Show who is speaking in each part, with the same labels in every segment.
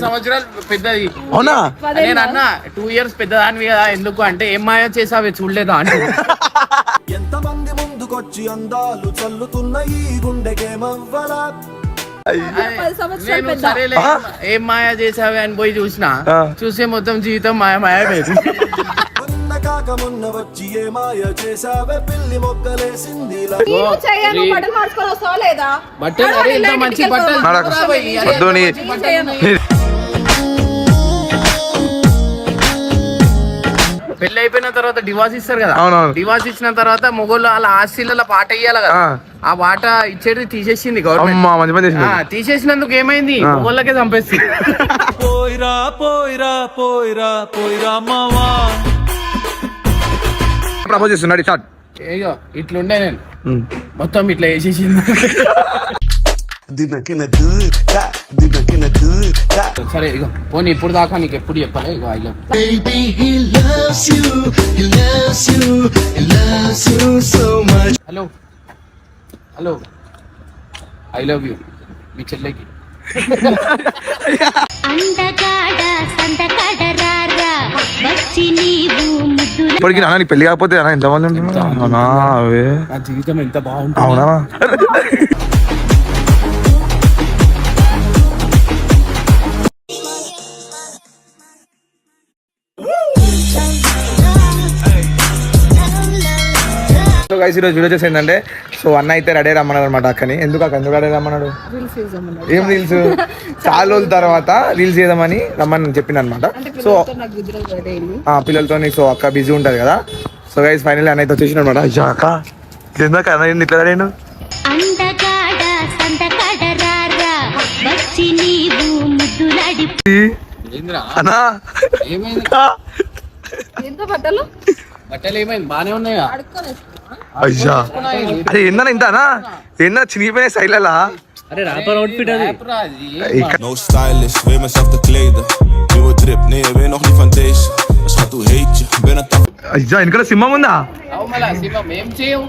Speaker 1: సంవత్సరాలు పెద్దది.
Speaker 2: అవునా?
Speaker 1: నేను అన్న టూ ఇయర్స్ పెద్దదానివి కదా ఎందుకు? అంటే ఏం మాయ చేసావే చూడలేదా అంటే.
Speaker 3: ఎంతమంది ముందుకొచ్చి అందాలు చల్లుతున్న ఈ గుండెకేమవ్వలా
Speaker 1: నేను
Speaker 4: పెద్ద.
Speaker 1: సరేలే ఏం మాయ చేసావే అని పోయి చూసిన. చూసే మొత్తం జీవితం మాయ మాయ పోయింది.
Speaker 3: మొన్న కాక మొన్న వచ్చి ఏ మాయ చేసావే? పిల్లి
Speaker 4: బట్టలు మార్చుకొని వస్తావా
Speaker 1: పెళ్ళి అయిపోయిన తర్వాత డివార్స్ ఇస్తారు కదా.
Speaker 2: అవునవును.
Speaker 1: డివార్స్ ఇచ్చిన తర్వాత మొగోళ్ళు వాళ్ళ ఆస్తిల పాట ఇయ్యాలి కదా.
Speaker 2: ఆ.
Speaker 1: పాట ఇచ్చేది తీసేసింది గవర్నమెంట్
Speaker 2: అమ్మా మంచి పని చేసింది.
Speaker 1: ఆ, తీసేసినందుకు ఏమైంది. మొగోళ్ళకే చంపేస్తుంది
Speaker 5: పోయిరా పోయిరా పోయిరా పోయిరా మావా
Speaker 2: ప్రపోజ్ చేస్తున్నాడు షార్ట్
Speaker 1: అయ్యో ఇట్లుండే నేను. మొత్తం ఇట్లా వేసేసింది సరే ఇగో పోనీ ఇప్పుడు దాకా నీకు ఎప్పుడు చెప్పలే ఇగో అయ్యో hello hello I love you మీ చెల్లెకి.
Speaker 2: ఇప్పటికి నాన్న పెళ్ళి కాకపోతే ఎంతమంది ఉంటున్నారు? అవునా? అవే
Speaker 1: నా జీవితం ఎంత బాగుంటుంది.
Speaker 2: అవునా? గైస్ ఈరోజు వీడియో చేసి ఏంటంటే సో అన్న అయితే రెడీ రమ్మన్నాడు అనమాట అక్కని. ఎందుకు అక్క? ఎందుకు రెడీ రమ్మన్నాడు? ఏం రీల్స్ చాలా రోజుల తర్వాత రీల్స్ చేద్దామని రమ్మని చెప్పింది అనమాట. సో పిల్లలతో సో అక్క బిజీ ఉంటది కదా. సో గైస్ ఫైనల్ అన్న అయితే వచ్చేసిన అనమాట. అయ్యా అక్క ఎందుకు అన్న ఇట్లా రెడీ అన్నా
Speaker 1: ఏమైంది?
Speaker 4: ఎంత బట్టలు
Speaker 1: బట్టలు ఏమైంది? బానే ఉన్నాయా?
Speaker 4: అడుక్కొని వేసుకున్నా?
Speaker 2: అయ్యా అరే ఏందన్నా ఇంతనా ఏందన్నా చినిగిపోయిన సైడ్లలా
Speaker 1: అరే రాపర్ అవుట్ఫిట్ అది.
Speaker 6: No stylist, weet mezelf te kleden. Nieuwe drip, nee, je weet nog niet van deze. Dus gaat hoe heet je? Ben het toch?
Speaker 2: అయ్యా వెనకాల సింహం ఉందా?
Speaker 1: అవు మళ్ళా శివం ఏం చేయవు?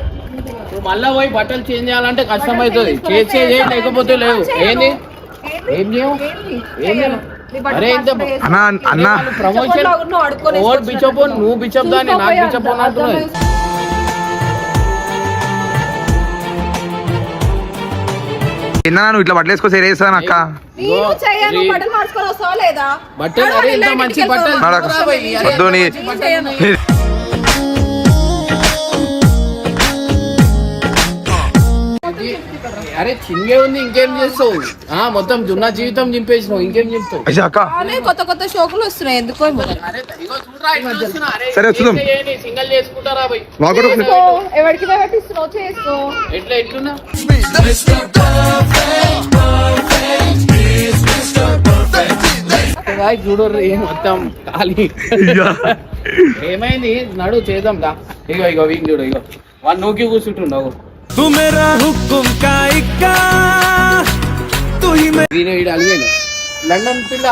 Speaker 1: నువ్వు మళ్ళా పోయి బట్టలు చేంజ్ చేయాలంటే కష్టం అవుతుంది. చేసే చేయి లేకపోతే లేవు. ఏంది? ఏం చేయవు. ఏం
Speaker 4: నీ బట్టలు
Speaker 1: అరే ఇంత.
Speaker 2: అన్నా అన్న.
Speaker 1: ప్రమోషన్ నువ్వు బిచ్చప్ దాన్ని నాకు అంటున్నావు
Speaker 2: ఇట్లా బట్టలు వేసుకో సరే వేస్తాను అక్క
Speaker 4: బట్టలు మార్చుకొని వస్తావా
Speaker 1: అరే
Speaker 2: వద్దు నీ-
Speaker 1: మంచి బట్టలు ఉన్నాయి. అరే చింగే ఉంది ఇంకేం చేస్తావు? ఆ మొత్తం దున్న జీవితం చింపేసినావు ఇంకేం చెప్తావు?
Speaker 2: అయ్యా అక్క.
Speaker 4: కానీ కొత్త కొత్త షోకులు వస్తున్నాయి ఎందుకో
Speaker 2: సరే, చూద్దాం.
Speaker 1: సింగల్ చేసుకుంటారా
Speaker 2: నాకు కూడా
Speaker 4: ఎవరికి పెట్టిస్తున్నావు చేసుకో
Speaker 1: ఎట్లా ఎట్లున్నా? చూడు మొత్తం ఖాళీ.
Speaker 2: అయ్యా.
Speaker 1: ఏమైంది? నడు చేద్దాం దా ఇగో ఇగో వీక్ చూడు ఇగో. వాడు నూకి కూర్చుంటుండవు
Speaker 5: तू मेरा हुक्म का इक्का तू ही मेरा
Speaker 1: వీడు వీడు అలిగాడు లండన్ పిల్ల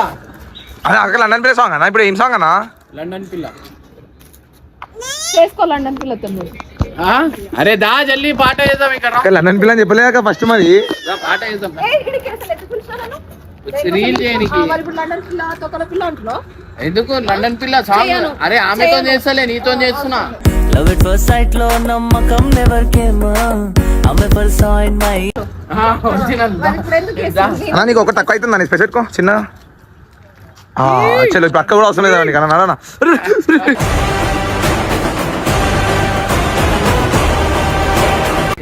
Speaker 2: అదే అక్క లండన్ ప్లే సాంగ్ అన్న ఇప్పుడు ఏం సాంగ్ అన్నా
Speaker 1: లండన్ పిల్ల
Speaker 4: చేసుకో లండన్ పిల్లతో నువ్వు.
Speaker 1: ఆ? అరే దా జల్లి పాట వేద్దాం ఇక్కడ రా.
Speaker 2: అక్క లండన్ పిల్ల అని చెప్పలేక ఫస్ట్ మరి
Speaker 1: దా, పాట వేద్దాం
Speaker 4: ఏ, ఇక్కడికి అసలు ఎందుకు పిలిచావు నన్ను?
Speaker 1: రీల్
Speaker 4: ఆ,
Speaker 1: చేయనికి
Speaker 4: మరి ఇప్పుడు లండన్ పిల్ల తొక్కల పిల్ల అంటున్నావు
Speaker 1: ఎందుకు లండన్ పిల్ల సాంగ్
Speaker 4: చేయను.
Speaker 1: అరే ఆమెతో
Speaker 4: చేయను.
Speaker 1: చేస్తలే నీతో చేస్తున్నా
Speaker 7: లవ్ ఫస్ట్ సైట్లో నమ్మకం నెవర్ కేమ్ ఆమె ఫర్ మై?
Speaker 2: అన్న నీకు ఒక తక్కువ అవుతుంది అని స్పెషల్ పెట్టుకో చిన్న? చలో అక్క కూడా అవసరం లేదా అన్న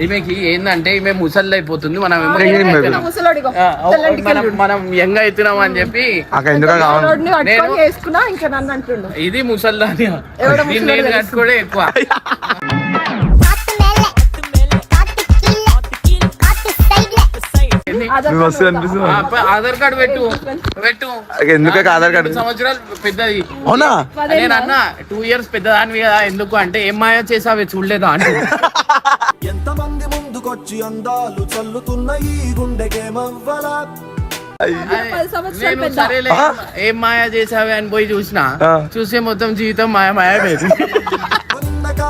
Speaker 1: ఈమెకి ఏందంటే ఈమె ముసలి అయిపోతుంది మనం మనం. మనం యంగ్ అవుతున్నాం అని చెప్పి ఇది ముసల్దాని నేను
Speaker 4: తెలుసు.
Speaker 1: కట్టుకోవడం ఎక్కువ.
Speaker 4: ఆధార్ కార్డు
Speaker 1: పెట్టు. పెట్టు
Speaker 2: ఎందుకు ఆధార్ కార్డు
Speaker 1: రెండు సంవత్సరాలు పెద్దది.
Speaker 2: అవునా?
Speaker 1: నేను అన్న టూ ఇయర్స్ పెద్దదానివి కదా ఎందుకు అంటే ఏం మాయ చేసావే చూడలేదా అంటే.
Speaker 3: ఎంతమంది ముందుకొచ్చి అందాలు చల్లుతున్న ఈ
Speaker 1: నేను. సరేలే ఏం మాయ చేసావే అని పోయి చూసిన. చూసే మొత్తం జీవితం మాయ మాయ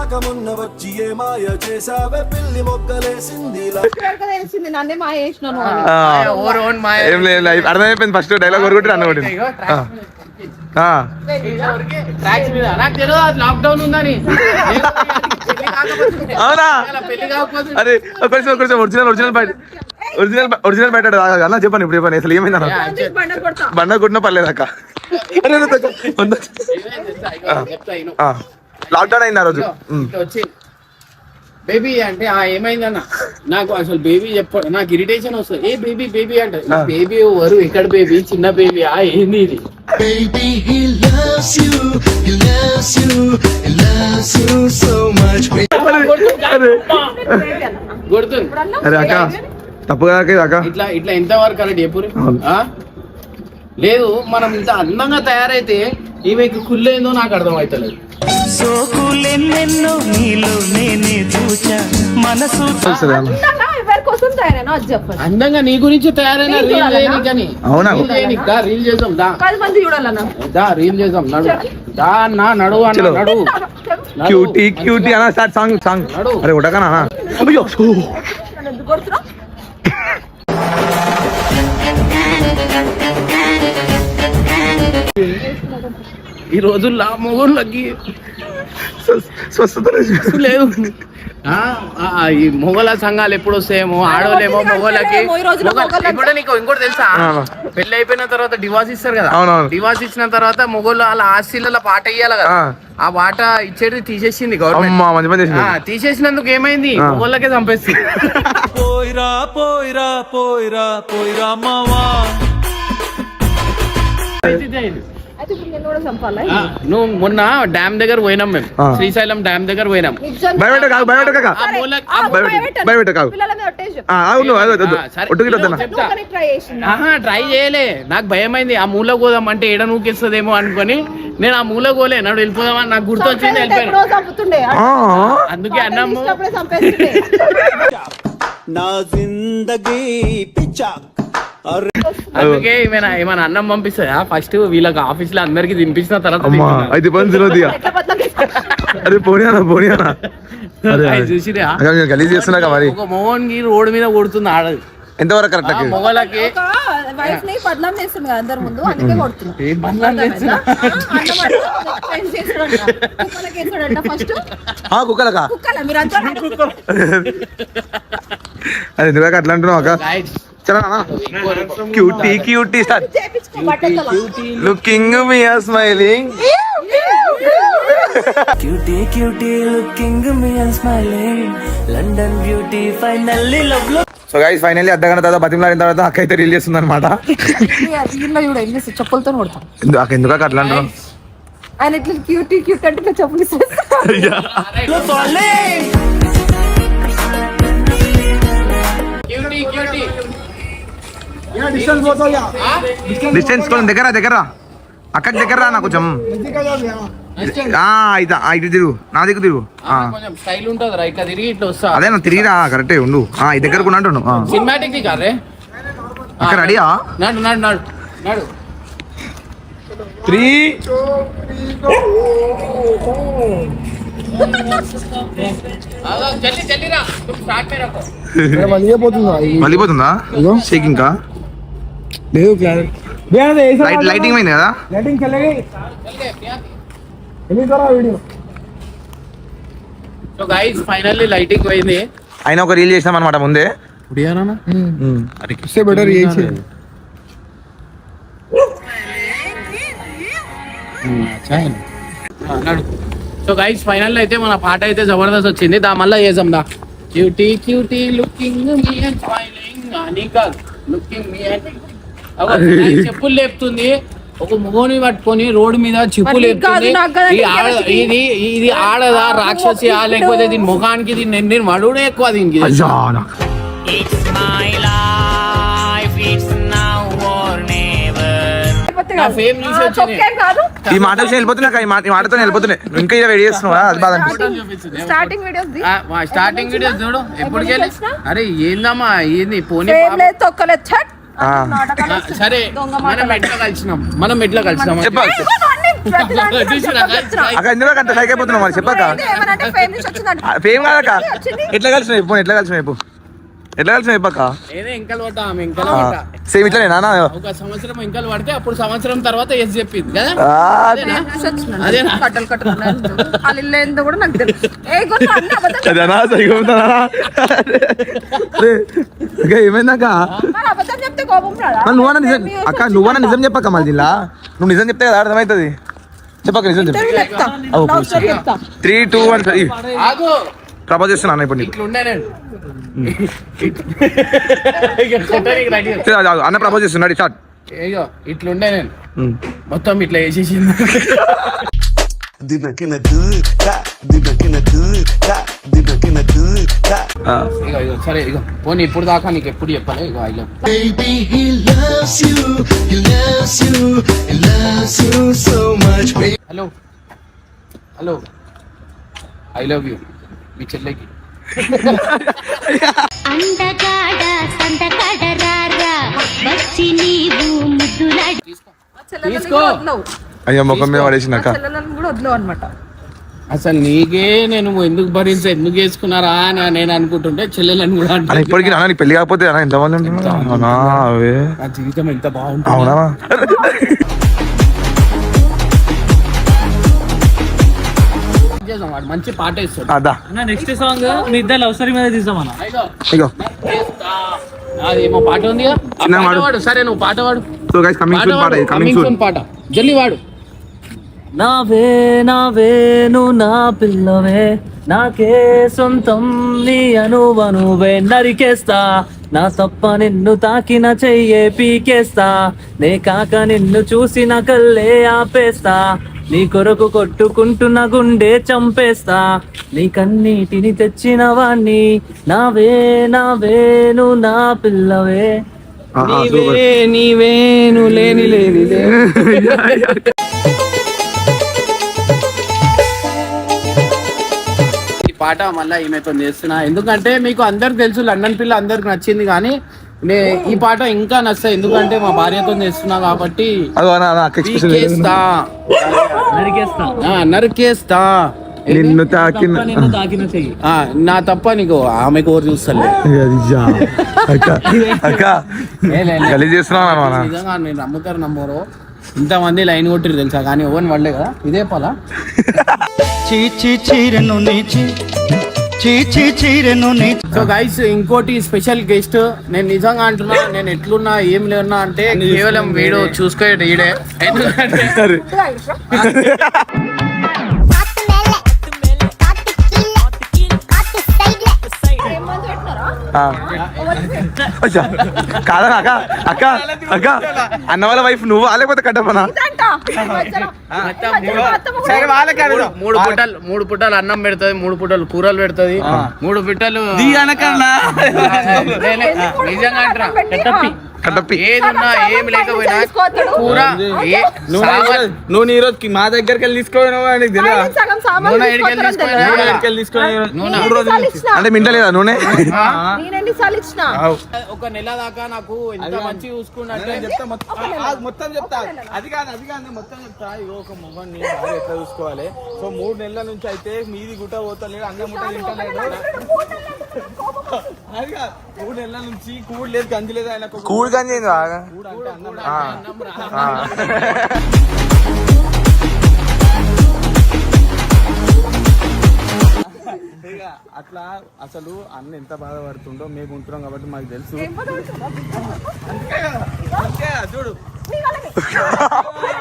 Speaker 3: వచ్చి ఏ మాయ చేసావే పిల్లి మొగ్గలేసింది ఇలా
Speaker 4: తెలిసింది నన్నే మా చేసినాను అని.
Speaker 2: ఆ,
Speaker 1: ఓవర్ ఓన్ మాయ.
Speaker 2: ఏం లేదు లైఫ్ అర్థమైపోయింది ఫస్ట్ డైలాగ్ కొడుకుంటే అన్న కొట్టింది
Speaker 1: ఇగో
Speaker 2: ఆ.
Speaker 1: tracks
Speaker 2: ఆ.
Speaker 1: ట్రాక్స్ మీద. నాకు తెలియదు అది లాక్డౌన్ ఉందని. పెళ్ళి కాకపోతే
Speaker 2: అవునా?
Speaker 1: ఇలా పెళ్ళి కాకపోతే.
Speaker 2: అరే కొంచెం కొంచెం ఒరిజినల్ ఒరిజినల్ బయట ఒరిజినల్ ఒరిజినల్ బయట అన్న చెప్పండి ఇప్పుడు చెప్పండి. అసలు ఏమైంది అన్న?
Speaker 4: బండ
Speaker 2: కొట్టినా పర్లేదు అక్క అరే అరే, తగ్గ. వంద.
Speaker 1: చెప్తా ఇను.
Speaker 2: లాక్డౌన్ అయింది ఆ రోజు.
Speaker 1: వచ్చి. బేబీ అంటే ఆ ఏమైందన్న? నాకు అసలు బేబీ చెప్ప నాకు ఇరిటేషన్ వస్తుంది. ఏ బేబీ బేబీ అంటే. బేబీ ఎవరు? ఎక్కడ బేబీ? చిన్న బేబీ ఆ ఏంది ఇది?
Speaker 2: అరే
Speaker 1: కొడుతుంది
Speaker 2: అరే అక్క. తప్పుగా అక్క.
Speaker 1: ఇట్లా ఇట్లా ఎంతవరకు కరెక్ట్ చెప్పురి ఆ? లేదు మనం ఇంత అందంగా తయారైతే ఈమెకి కుళ్ళేందో నాకు అర్థం అవుతలేదు
Speaker 7: సోకులెన్నెన్నో నీలో నేనే చూచా. మనసు
Speaker 2: వస్తుంది అన్న.
Speaker 4: అందంగా
Speaker 1: నీ గురించి తయారైన
Speaker 4: రీల్
Speaker 2: అవునా?
Speaker 1: రీల్ దా రీల్ చేద్దాం దా.
Speaker 4: పది మంది చూడాలన్నా
Speaker 1: దా రీల్ చేద్దాం నడు. దా అన్న నడు అన్న. నడు.
Speaker 2: క్యూటీ క్యూటీ అన్న స్టార్ట్ సాంగ్ సాంగ్.
Speaker 1: నడు.
Speaker 2: అరే ఉడకనా? అయ్యో.
Speaker 4: ఎందుకు
Speaker 1: ఈ రోజుల్లో మొగోళ్ళకి
Speaker 2: స్వస్థత లేదు.
Speaker 1: ఈ మొగల సంఘాలు ఎప్పుడు వస్తాయేమో ఆడోళ్ళేమో మొగోళ్ళకి ఇప్పుడు నీకు ఇంకోటి తెలుసా. పెళ్ళి అయిపోయిన తర్వాత డివార్స్ ఇస్తారు కదా. డివార్స్ ఇచ్చిన తర్వాత మొగోళ్ళు వాళ్ళ ఆస్తిల పాట ఇయ్యాలి కదా
Speaker 2: ఆ.
Speaker 1: పాట ఇచ్చేది తీసేసింది గవర్నమెంట్ తీసేసినందుకు ఏమైంది. మొగోళ్ళకే చంపేస్తుంది
Speaker 5: పోయిరా పోయిరా పోయిరా పోయిరా మావా
Speaker 1: నువ్వు మొన్న డ్యామ్ దగ్గర పోయినాం మేము. శ్రీశైలం డ్యామ్ దగ్గర పోయినాం.
Speaker 2: భయపెట్ట కాదు భయపెట్ట భయపెట్టు, కాదు. అవును
Speaker 1: ట్రై చేయలే. నాకు భయం అయింది. ఆ మూల పోదాం అంటే ఏడ నూకేస్తుందేమో అనుకొని నేను ఆ మూల పోలే నాడు వెళ్ళిపోదామని నాకు గుర్తొచ్చింది వెళ్ళిపోయాను. అందుకే అన్నము.
Speaker 5: నా జిందగీ పిచ్చా.
Speaker 1: అందుకే ఏమైనా ఏమైనా అన్నం పంపిస్తుందా ఫస్ట్ వీళ్ళకి ఆఫీస్లో అందరికి తినిపించిన తర్వాత
Speaker 2: అమ్మా. అయితే పని? అరే పోనీ అన్న పోనీ అన్న అరే
Speaker 1: అది చూసిరా?
Speaker 2: అక్క మీరు. గలీజ్
Speaker 1: మోహన్ గి రోడ్డు మీద కొడుతుంది ఆడది
Speaker 2: ఎంతవరకు కరెక్ట్
Speaker 1: మొగలకి
Speaker 4: ఒక wife ని బదనాం చేస్తుంది కదా అందరి ముందు అందుకే కొడుతున్నా.
Speaker 1: ఏ బంధం చేస్తున్నా?
Speaker 4: ఫస్ట్
Speaker 2: ఆ కుక్కలకా?
Speaker 4: కుక్కల? మీరంతా
Speaker 2: అది ఎందుకు అట్లా అంటున్నావు అక్క? క్యూటీ క్యూటీ
Speaker 4: బట్టలతో
Speaker 2: looking me are
Speaker 7: smiling cutie cutie looking me and smiling London beauty finally లవ్లో
Speaker 2: సో గైస్ ఫైనల్లీ అర్ధ గంట తర్వాత బతిమలాడిన తర్వాత అక్క అయితే రిలీజ్ చేస్తుంది అనమాట
Speaker 4: చెప్పులతో కొడతాం
Speaker 2: అక్క ఎందుకు అట్లా అంటున్నావు?
Speaker 4: ఆయన ఇట్లా క్యూటీ క్యూట్ అంటే చెప్పులు
Speaker 1: cutie, cutie.
Speaker 2: డిస్టెన్స్ కొంచెం దగ్గర దగ్గర. అక్కకి దగ్గర రా నా కొంచెం. ఆ, ఇదా ఇటు తిరుగు. నా దగ్గర తిరుగు. ఆ.
Speaker 1: కొంచెం స్టైల్ ఉంటుంది రా ఇట్లా తిరిగి ఇట్లా వస్తా.
Speaker 2: అదే నా తిరిగిరా కరెక్టే ఉండు. ఈ దగ్గర కూడా అంటుండు. ఆ.
Speaker 1: సినిమాటిక్ ది కాదే
Speaker 2: అక్క రెడీయా?
Speaker 1: నడు నడు నడు నడు.
Speaker 2: త్రీ.
Speaker 1: అదో, జల్దీ జల్దీ రా స్టార్ట్ మే రఖో
Speaker 2: మళ్ళీపోతుందా షేకింగ్ కా లైట్ లైటింగ్ పోయింది కదా?
Speaker 1: సో గైస్ ఫైనల్లీ లైటింగ్ పోయింది.
Speaker 2: అయినా ఒక రీల్ చేసినాం అనమాట ముందే. బెటర్
Speaker 1: సో గైస్ ఫైనల్ అయితే మన పాట అయితే జబర్దస్త్ వచ్చింది. దా మళ్ళా చేద్దాం దా. Cutie cutie looking me and smiling అని కాదు లుకింగ్ మీ అండ్ చెప్పులు లేపుతుంది. ఒక ముగోని పట్టుకొని రోడ్డు మీద
Speaker 4: కాదు,
Speaker 1: లేపుతుంది? ఇది ఇది ఆడదా రాక్షసి లేకపోతే దీని ముఖానికి దీని నేను మడుడే ఎక్కువ దీనికి.
Speaker 2: అయ్యా నాకు.
Speaker 7: It's my life it's now or never
Speaker 1: నా ఫేమ్ చూసి వచ్చింది.
Speaker 4: చొక్కేం కాదు.
Speaker 2: ఈ మాట విషయం వెళ్ళిపోతున్నా ఈ మాట ఈ మాటతో వెళ్ళిపోతున్నాయి. ఇంకా ఇలా వెయిట్ చేస్తున్నావా? అది బాధ అనిపిస్తుంది.
Speaker 4: స్టార్టింగ్ వీడియోస్
Speaker 1: స్టార్టింగ్ వీడియోస్ చూడు
Speaker 4: చేసినా?
Speaker 1: అరే ఏందమ్మా ఏంది పోనీ
Speaker 4: తొక్కలేదు.
Speaker 1: సరే మనం ఎట్లా కలిసినాం. మనం ఎట్లా కలిసినాం.
Speaker 2: చెప్పాలి.
Speaker 4: ఏయ్, ఇదిగో అన్ని
Speaker 1: చూసిరా guys, guys.
Speaker 2: అక్క ఎందుకు అంత లైక్ మరి. చెప్పాక
Speaker 4: ఫేమ్
Speaker 2: కాదక్క. ఎట్లా ఇప్పుడు ఎట్లా కలిసినావు? ఇప్పుడు ఎట్లా కలిసినావు చెప్పాక
Speaker 1: నేనే ఇంకలు పడ్డా ఆమె ఇంకలు పడ్డా.
Speaker 2: సేమ్ ఇట్లనే నాన్న
Speaker 1: ఒక సంవత్సరం ఇంకలు పడితే అప్పుడు సంవత్సరం తర్వాత ఎస్ చెప్పింది కదా? అదేనా?
Speaker 4: కట్టలు కూడా నాకు తెలుసు
Speaker 2: అదేనా నువ్వన్నా నిజం అక్క నువ్వన్నా నిజం చెప్పక్క మళ్ళీ ఇలా? నువ్వు నిజం చెప్తే కదా అర్థమవుతుంది. చెప్పక్క నిజం చెప్పు.
Speaker 4: చెప్తా.
Speaker 2: త్రీ టూ వన్
Speaker 1: ఆగు
Speaker 2: ప్రపోజ్ చేస్తున్నాను ఇప్పుడు నీకు. అన్న ప్రపోజ్ చేస్తున్నాడు స్టార్ట్
Speaker 1: ఇగో ఇట్లుండే నేను. మొత్తం ఇట్లా వేసేసింది సరే ఇగో. పోనీ ఇప్పుడు దాకా నీకు ఎప్పుడు చెప్పాలి? ఇగో I love hello hello I love you మీ చెల్లెకి. తీసుకో.
Speaker 2: అయ్యో ముఖం మీద
Speaker 4: కూడా వదలవు అనమాట
Speaker 1: అసలు నీకే నేను ఎందుకు భరించా ఎందుకు వేసుకున్నారా అని నేను అనుకుంటుంటే చెల్లెలని కూడా అంటే
Speaker 2: ఇప్పటికి నాన్న పెళ్ళి కాకపోతే అన్న ఎంతమంది
Speaker 1: నా జీవితం ఎంత బాగుంటుంది.
Speaker 2: అవునా?
Speaker 1: చేద్దాం, వాడు మంచి పాట ఇస్తాడు
Speaker 2: అదా.
Speaker 7: నెక్స్ట్ సాంగ్ మీ ఇద్దరు లవ్ స్టోరీ మీద తీసామన్నా.
Speaker 1: ఇగో,
Speaker 2: ఇగో.
Speaker 1: అది ఏమో పాట ఉంది వాడు. సరే నువ్వు పాట వాడు.
Speaker 2: సో గైస్ కమింగ్
Speaker 1: పాట
Speaker 2: సూన్ పాట
Speaker 1: వాడు
Speaker 2: కమింగ్
Speaker 1: కమింగ్
Speaker 2: సూన్
Speaker 1: సూన్ పాట. జల్లి వాడు.
Speaker 7: నావే నావే నువ్వు నా పిల్లవే నాకే సొంతం నీ అనువనువే నరికేస్తా. నా తప్ప నిన్ను తాకిన చెయ్యే పీకేస్తా. నే కాక నిన్ను చూసిన కల్లే ఆపేస్తా. నీ కొరకు కొట్టుకుంటున్న గుండె చంపేస్తా. నీ కన్నీటిని తెచ్చిన వాణ్ణి. నావే నావే నువ్వు నా పిల్లవే.
Speaker 1: నీవే నీవే నువ్వు లేని లేని. ఈ పాట మళ్ళీ ఈమెతో చేస్తున్నా. ఎందుకంటే మీకు అందరికి తెలుసు లండన్ పిల్ల అందరికి నచ్చింది కానీ ఈ పాట ఇంకా నచ్చాయి ఎందుకంటే మా భార్యతో చేస్తున్నా కాబట్టి పీకేస్తా.
Speaker 7: నరికేస్తా.
Speaker 1: ఆ, నరికేస్తా.
Speaker 2: నిన్ను తాకిన
Speaker 7: తప్ప నిన్ను తాకిన చెయ్యి.
Speaker 1: ఆ, నా తప్ప నీకు ఆమె కోరు చూస్తాలే.
Speaker 2: అయ్యా. అక్క అక్క. గలీజ్ చేస్తున్నావు అన్న
Speaker 1: నిజంగా నేను నమ్ముతారు నమ్మరు. ఇంతమంది లైన్ కొట్టిరు తెలుసా? కానీ ఎవరిని పడలే కదా? ఇదే పలా
Speaker 5: చీచి చీరెను నీచి చీరెను
Speaker 1: సో గైస్ ఇంకోటి స్పెషల్ గెస్ట్ నేను నిజంగా అంటున్నా నేను ఎట్లున్నా ఏం లేకున్నా అంటే కేవలం వీడియో చూసుకోండి ఈడే.
Speaker 2: కాదా అక్క అక్క అక్క. అన్న వాళ్ళ వైఫ్ నువ్వు? లేకపోతే కట్టపనా
Speaker 4: ఈ ఈ
Speaker 2: సరే వాళ్ళకి.
Speaker 1: మూడు- పుట్టలు మూడు పుట్టలు అన్నం పెడుతుంది మూడు పుట్టలు కూరలు పెడుతుంది మూడు పుట్టలు నేనే- నిజంగా ఏం లేకపోయినా. కూర
Speaker 8: నువ్వు నీ రోజుకి మా దగ్గరికి వెళ్ళి తీసుకోవడం నీకు తెలియదా?
Speaker 2: అంటే మింట లేదా నూనె
Speaker 1: ఒక నెల దాకా నాకు ఎంత మంచి చూసుకున్నట్టే
Speaker 8: మొత్తం చెప్తా. అది కాదు అది కాదు. మొత్తం చెప్తా ఇగో ఒక భార్య ఎట్లా చూసుకోవాలి? సో మూడు నెలల నుంచి అయితే మీది గుట్ట పోతలేడు అన్నం ముట్ట తింటలేడు అది కాదు మూడు నెలల నుంచి కూడు లేదు గంజి లేదు ఆయన
Speaker 2: చేయండి బాగా.
Speaker 8: కూడు అంటే అన్నం అట్లా అసలు అన్న ఎంత బాధపడుతుండో మేము ఉంటున్నాం కాబట్టి మాకు తెలుసు. చూడు.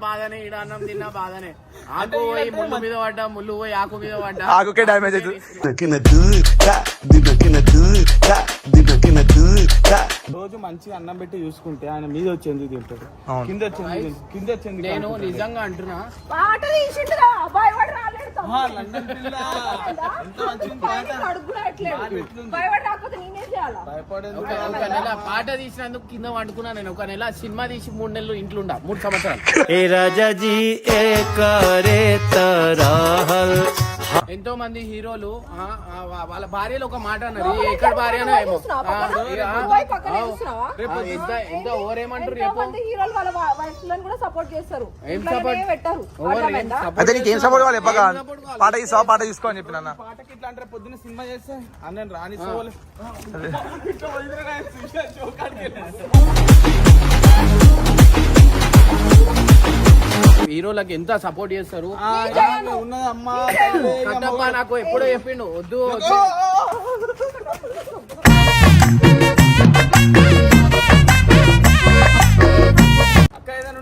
Speaker 1: బాధనే ఈడ అన్నం తిన్నా బాధనే ఆకు పోయి ముళ్ళు మీద పడ్డా ముళ్ళు పోయి ఆకు మీద పడ్డా
Speaker 2: ఆకుకే డ్యామేజ్ అవుతుంది
Speaker 8: రోజు మంచిగా అన్నం పెట్టి చూసుకుంటే ఆయన మీద వచ్చి ఎందుకు తింటాడు. కింద వచ్చి ఎందుకు తింటాడు? కింద వచ్చి ఎందుకు
Speaker 1: నేను? నిజంగా అంటున్నా
Speaker 4: పాట.
Speaker 1: తీసినందుకు కింద వండుకున్నా నేను. ఒక నెల సినిమా తీసి మూడు నెలలు ఇంట్లో ఉండ మూడు సంవత్సరాలు.
Speaker 7: ఏ రాజాజీ ఏ కరే తరాహల్
Speaker 1: ఎంతో మంది హీరోలు వాళ్ళ భార్యలు ఒక మాట అన్నారు. "ఈ ఎక్కడ ఎంత ఎంత ఓరేమంటారు
Speaker 4: ఎంతో
Speaker 1: రేపు?
Speaker 4: మంది హీరోలు వాళ్ళ వైఫ్లను కూడా సపోర్ట్ చేస్తారు.
Speaker 1: ఏం
Speaker 4: ఇంట్లోనే
Speaker 1: support?
Speaker 4: పెట్టారు.
Speaker 1: ఓవర్ ఏం
Speaker 4: అర్థమైందా?
Speaker 1: support
Speaker 2: అయితే నీకు ఏం సపోర్ట్ కావాలి? చెప్పగా
Speaker 1: ఏం support కావాలి?
Speaker 2: పాట తీస్తావా పాట తీసుకో అని చెప్పిన అన్న.
Speaker 8: పాటకి ఇట్లా అంటే పొద్దున్న సినిమా చేస్తే అన్న రాని
Speaker 1: హీరోలకు ఎంత సపోర్ట్ చేస్తారు?
Speaker 8: ఉన్నది అమ్మా
Speaker 1: కట్టప్ప నాకు ఎప్పుడో చెప్పిండు. వద్దు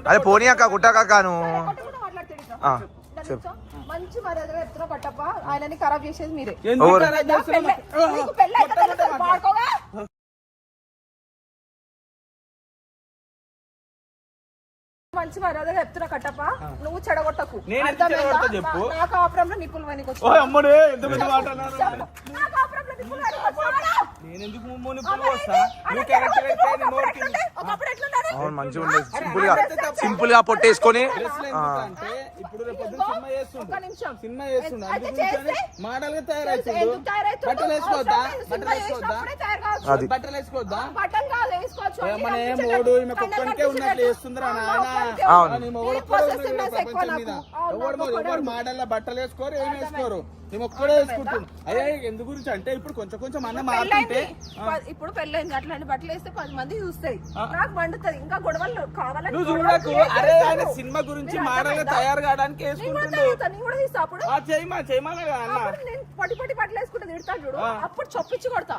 Speaker 2: అదే పోనీ అక్క
Speaker 4: గురించో మంచి చెప్తున్నా కట్టప్ప ఆయనని ఖరాబ్ చేసేది మీరే. మంచి మర్యాదగా చెప్తున్నా కట్టప్ప నువ్వు చెడగొట్టకు
Speaker 8: నేను? చెడగొడతా చెప్పు?
Speaker 4: నా- కాపురంలో నిప్పులు పనికి
Speaker 8: ఓ అమ్మడే ఎంత పెద్ద మాట అన్నారు
Speaker 4: నా కాపురంలో నిప్పులు పనికి వచ్చావా?
Speaker 8: నేను ఎందుకు వస్తా క్యారెక్టర్. అయితే
Speaker 4: ఒకప్పుడు?
Speaker 2: అవును మంచిగా సింపుల్గా సింపుల్గా పొట్టేసుకొని
Speaker 8: అంటే ఇప్పుడు రేపు సినిమా చేస్తుండు
Speaker 4: ఒక్క నిమిషం.
Speaker 8: సినిమా చేస్తుండు?
Speaker 4: మోడల్గా
Speaker 8: తయారైతుండు? బట్టలు వేసుకోవద్దా. బట్టలు వేసుకోవద్దా. బట్టలు
Speaker 4: బట్టలు కాదు, వేసుకోవచ్చు.
Speaker 8: ఈమె కుక్కనికే ఉన్నట్లు. చేస్తుందిరా నాయన ఎవరు మాడల్లో బట్టలు వేసుకోరు ఏం వేసుకోరు? మేము ఒక్కడే వేసుకుంటున్నాం అయ్యే ఎందు గురించి? అంటే ఇప్పుడు కొంచెం కొంచెం అన్న.
Speaker 4: ప- ఇప్పుడు పెళ్ళైంది. అట్లాంటి బట్టలు వేస్తే పది మంది చూస్తాయి. నాకు మండుతుంది ఇంకా గొడవలు కావాలని
Speaker 8: నువ్వు చూడకు. అరే ఆయన. సినిమా గురించి
Speaker 4: అర్థమైందా?
Speaker 8: తయారు కావడానికి ఆ చేయమా చేయమా అన్న.
Speaker 4: అప్పుడు నేను పొడి పొడి బట్టలు వేసుకుంటే తిడతాను చూడు. అప్పుడు చొప్పించి కొడతా.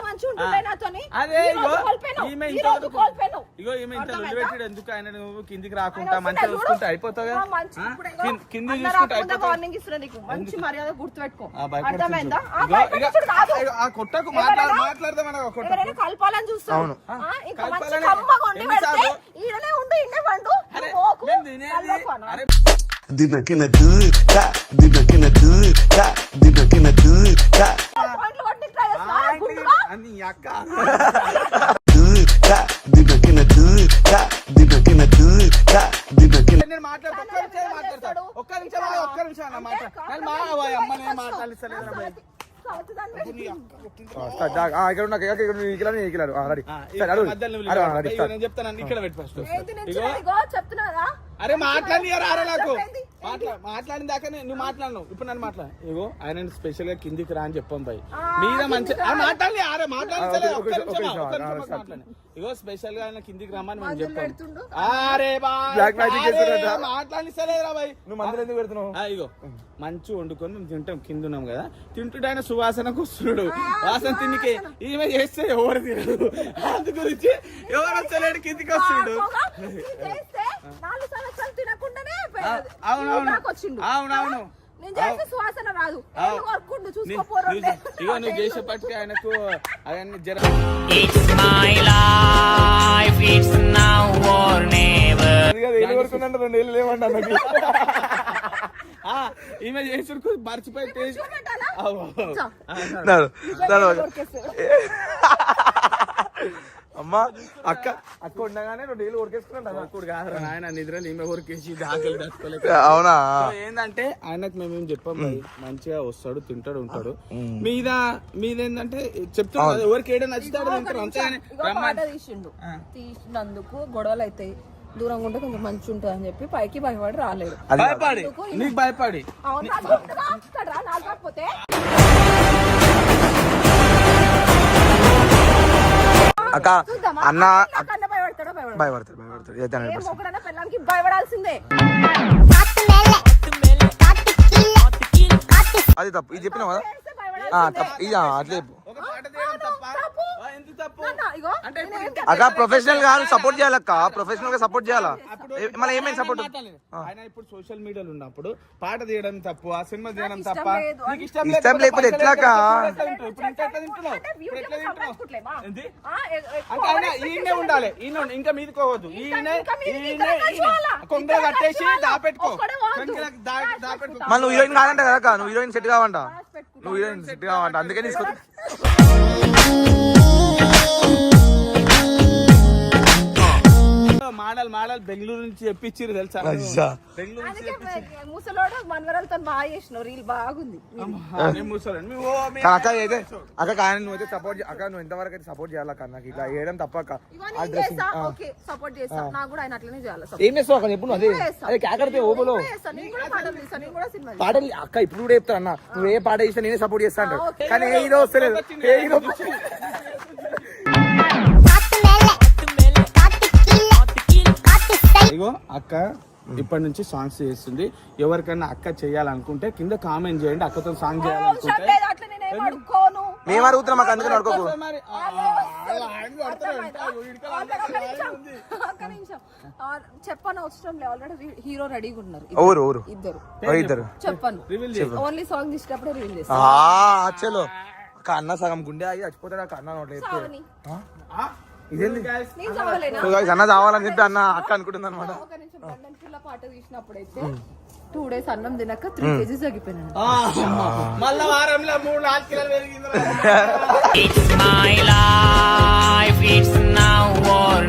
Speaker 4: మంచి ఉంటుండే నాతోని
Speaker 8: అదే ఇగో. ఈమె ఇంత. ఇగో ఈమె ఇంత ఎందుకు ఆయన నువ్వు కిందికి రాకుంటా మంచిగా చూసుకుంటే కింద- కింది
Speaker 4: అన్న
Speaker 8: చూసుకుంటే
Speaker 4: రాకుండా
Speaker 8: అయిపోతాగా
Speaker 4: వార్నింగ్ ఇస్తున్నా నీకు మంచి మర్యాద గుర్తుపెట్టుకో అర్థమైందా. ఆ,
Speaker 8: కొట్టకు మాట్లాడ
Speaker 4: ఎవరైనా-
Speaker 8: మాట్లాడదాం కొట్టకు
Speaker 4: ఎవరైనా కలపాలని చూస్తావు
Speaker 2: అవును.
Speaker 4: ఆ, ఇంకా మంచి కమ్మగా వండి పెడితే? ఈడనే
Speaker 8: అరే
Speaker 3: దూత
Speaker 4: పాయింట్లు కొట్టి ట్రై చేస్తా.
Speaker 8: ఆ, అని అక్క నేను మాట్లాడతా ఒక్క నిమిషం ఒక్క నిమిషం ఆగు, ఒక్క నిమిషం అన్న మాట. నేను మా అమ్మ నేను మాట్లాడిస్తలేదు.
Speaker 2: ఇక్కడ ఉన్న ఇక్కడ ఇక్కడ ఇక్కడ ఇక్కడ రెడీ సరే అడుగు
Speaker 8: చెప్తాను ఇక్కడ పెట్టి ఫస్ట్. ఇగో.
Speaker 4: చిన్న-
Speaker 8: అరే మాట్లాడి రారా నాకు? మాట్లా మాట్లాడిన దాకా నువ్వు మాట్లాడను ఇప్పుడు నన్ను మాట్లాడు ఇగో ఆయన స్పెషల్గా కిందికి రా అని చెప్పాం భయ్ మీద మంచి. మాట్లాడి అరే మాట్లాడి. మాట్లాడు ఇగో స్పెషల్గా ఆయన కిందికి రమ్మని మేము
Speaker 4: మధ్యలో
Speaker 8: చెప్పాం.
Speaker 4: పెడుతుండు.
Speaker 8: అరే? మాట్లాడిస్తలేదురా భయ్
Speaker 2: నువ్వు మందులు ఎందుకు పెడుతున్నావు?
Speaker 8: ఇగో మంచి వండుకొని మేము తింటాం కింద ఉన్నాం కదా. తింటుంటే ఆయన సువాసనకు వస్తున్నాడు. వాసన తిన్నికే ఈమె చేస్తే ఎవరు తినడు అందు గురించి ఎవరు వస్తలేడు కిందికి వస్తుండు
Speaker 4: తినకుండానే
Speaker 8: అవునవును. అవునవును.
Speaker 4: నేను చేస్తే సువాసన రాదు చూసుకోపోరు
Speaker 8: ఇగో నువ్వు ఆయనకు అవన్నీ జర.
Speaker 2: ఏళ్ళు రెండు ఏళ్ళు లేవండి అన్నకి
Speaker 8: ఆ, ఈమె చేసుకు మర్చిపోయి టేస్ట్ అవు.
Speaker 2: నడు, నడు. అమ్మా అక్క అక్క ఉండగానే రెండు ఏళ్ళు కొరికేసుకున్నాడు
Speaker 8: ఒక్కడు కాదురా నాయన నిద్రలు ఈమె ఊరికేసి ఆకలి తట్టుకోలేక
Speaker 2: అవునా?
Speaker 8: ఏంటంటే ఆయనకు మేము ఏం చెప్పాం మంచిగా వస్తాడు తింటాడు ఉంటాడు. మీద మీద ఏంటంటే కదా, ఎవరికి ఏడో నచ్చుతాడు అంతే రమ్మని
Speaker 4: తీసిండు. తీసినందుకు గొడవలు అవుతాయి దూరంగా ఉంటే కొంచెం మంచి ఉంటుంది అని చెప్పి పైకి భయపడి రాలేదు.
Speaker 2: కాదు.
Speaker 8: భయపడి. నీకు భయపడి.
Speaker 4: అవును?
Speaker 2: అక్క? అన్న
Speaker 4: భయపడతాడో భయపడతాడో? భయపడాల్సిందే.
Speaker 2: అది తప్పు. ఇది చెప్పినావు కదా?
Speaker 4: భయపడాల్సిందే.
Speaker 2: తప్పు. ఇది అట్లే చెప్పు. అక్క ప్రొఫెషనల్గా సపోర్ట్ చేయాలక్క ప్రొఫెషనల్గా సపోర్ట్ చేయాలా? మళ్ళీ ఏమైంది సపోర్ట్
Speaker 8: ఆయన ఇప్పుడు సోషల్ మీడియాలో ఉన్నప్పుడు పాట తీయడం తప్పు ఆ సినిమా తీయడం తప్ప ఇష్టం
Speaker 2: లేకపోతే
Speaker 8: ఎట్లా
Speaker 4: అంటే
Speaker 8: ఈయనే. ఉండాలి. ఈయన. ఇంకా మీదకి పోవద్దు. ఈయన
Speaker 4: ఇక్కడ
Speaker 8: కట్టేసి? దాపెట్టుకో.
Speaker 2: మళ్ళీ నువ్వు హీరోయిన్ కాదంట కదా నువ్వు హీరోయిన్ సెట్ కావంట. నువ్వు హీరోయిన్ సెట్ కావంట. అందుకే తీసుకో
Speaker 8: మాడల్. మాడల్ బెంగళూరు నుంచి తెప్పించిర్రు తెలుసా?
Speaker 2: అయ్యా.
Speaker 8: బెంగళూరు నుంచి
Speaker 4: అందుకే ముసలోడు మనవరాలతో బాగా చేసినావు. రీల్ బాగుంది.
Speaker 8: ఆ, నేను ముసలోని. మీ ఓ మీ
Speaker 2: కానీ అక్క అయితే అక్క కానీ నువ్వు అయితే సపోర్ట్ అక్క నువ్వు ఎంతవరకు అయితే సపోర్ట్ చేయాలి అక్క? నాకు ఇట్లా వేయడం తప్ప అక్క.
Speaker 4: ఇవన్నీ
Speaker 2: ఆ డ్రెస్సింగ్
Speaker 4: చేస్తా? ఓకే సపోర్ట్ చేస్తా. నాకు కూడా ఆయన అట్లనే చేయాలి support.
Speaker 2: ఏం చేస్తావు అక్క? ఎప్పుడు అదే.
Speaker 4: చేస్తా.
Speaker 2: అదే కాకడితే ఓబులో
Speaker 4: నేను కూడా చేస్తా. నేను కూడా పాటలు తీస్తా. నేను కూడా సినిమాలు
Speaker 2: పాటలు అక్క ఇప్పుడు కూడా చెప్తా అన్న. నువ్వు ఏ పాట చేసినా నేనే సపోర్ట్ చేస్తా అంటావు
Speaker 4: ఓకే.
Speaker 2: కానీ ఏ హీరో వస్తలేదు. ఏ హీరో
Speaker 8: ఇగో అక్క ఇప్పటి నుంచి సాంగ్స్ చేస్తుంది. ఎవరికైనా అక్క చేయాలనుకుంటే కింద కామెంట్ చేయండి అక్కతో సాంగ్ చేయాలనుకుంటే.
Speaker 2: మేము అడుగుతున్నాం మాకు అందుకని అడుకోకు
Speaker 4: చెప్పను అవసరం లేదు. ఆల్రెడీ హీరో రెడీగా ఉన్నారు
Speaker 2: ఎవరు ఎవరు
Speaker 4: ఇద్దరు.
Speaker 2: ఓ ఇద్దరు.
Speaker 4: చెప్పను. ఓన్లీ సాంగ్ తీసేటప్పుడే రివీల్ చేస్తా.
Speaker 2: ఆ చలో. అన్న సగం గుండె ఆగి చచ్చిపోతాడు అక్క అన్న నోట్లో ఎత్తే.
Speaker 4: చావని.
Speaker 8: ఆ?
Speaker 2: అన్న చావాలని చెప్పి అన్న అక్క అనుకుంటుంది అనమాట
Speaker 4: టూ డేస్ అన్నం తినక త్రీ కేజీస్
Speaker 8: hmm. మళ్ళా వారంలో మూడు నాలుగు పెరిగింది
Speaker 7: నౌ ఆర్